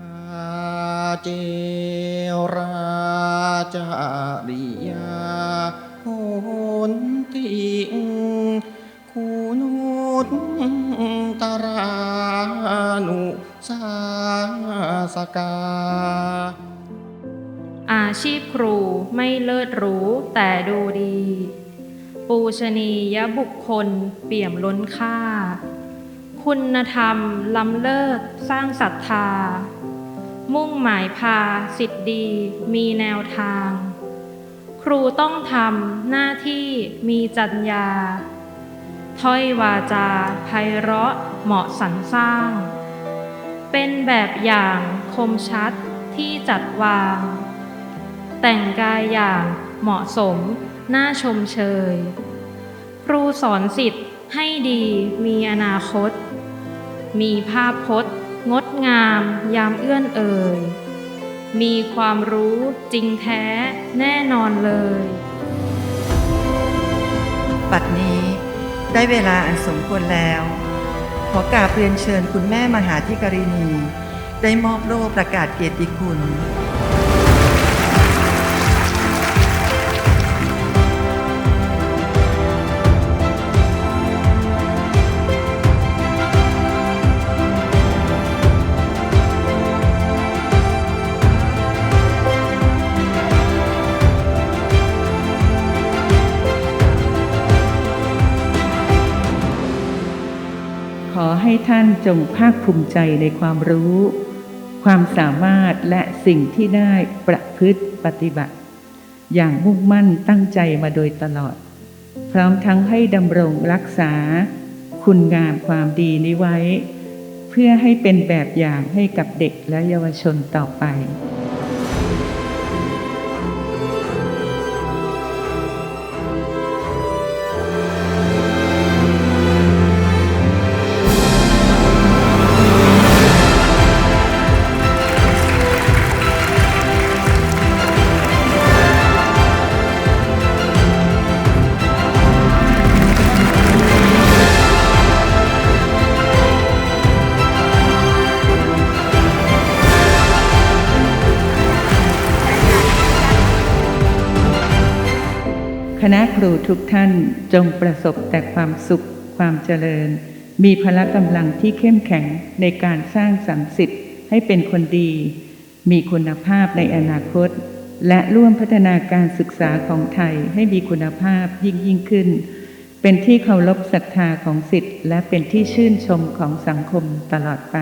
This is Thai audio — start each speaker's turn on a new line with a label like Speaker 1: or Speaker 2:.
Speaker 1: อาเจราจาริยาโหนติงคุณุตตรานุสาสกา
Speaker 2: อาชีพครูไม่เลิศหรู้แต่ดูดี ปูชนียบุคคลเปี่ยมล้นค่า คุณธรรมล้ำเลิศสร้างศรัทธา มุ่งหมายพาสิทธิดี มีแนวทาง ครูต้องทำหน้าที่มีจัญญา ถ้อยวาจาไพเราะเหมาะสรรสร้าง เป็นแบบอย่างคมชัดที่จัดวาง แต่งกายอย่างเหมาะสมน่าชมเชย ครูสอนสิทธิ์ให้ดีมีอนาคต มีภาพพจน์ งดงามยามเอื้อนเอ่ย มีความรู้จริงแท้แน่นอนเลย
Speaker 3: ปัดนี้ได้เวลาอันสมควรแล้ว ขอกราบเรียนเชิญคุณแม่มหาธิกรินีได้มอบโล่ประกาศเกียรติคุณ
Speaker 4: ขอให้ท่านจงภาคภูมิใจในความรู้ ความสามารถและสิ่งที่ได้ประพฤติปฏิบัติ อย่างมุ่งมั่นตั้งใจมาโดยตลอด พร้อมทั้งให้ดำรงรักษา คุณงามความดีนี้ไว้ เพื่อให้เป็นแบบอย่างให้กับเด็กและเยาวชนต่อไป คณะครูทุกท่านจงประสบแต่ความสุขความเจริญ มีพละกำลังที่เข้มแข็งในการสร้างสรรค์สิทธิ์ให้เป็นคนดี มีคุณภาพในอนาคต และร่วมพัฒนาการศึกษาของไทยให้มีคุณภาพยิ่งยิ่งขึ้น เป็นที่เคารพศรัทธาของสิทธิ์และเป็นที่ชื่นชมของสังคมตลอดไป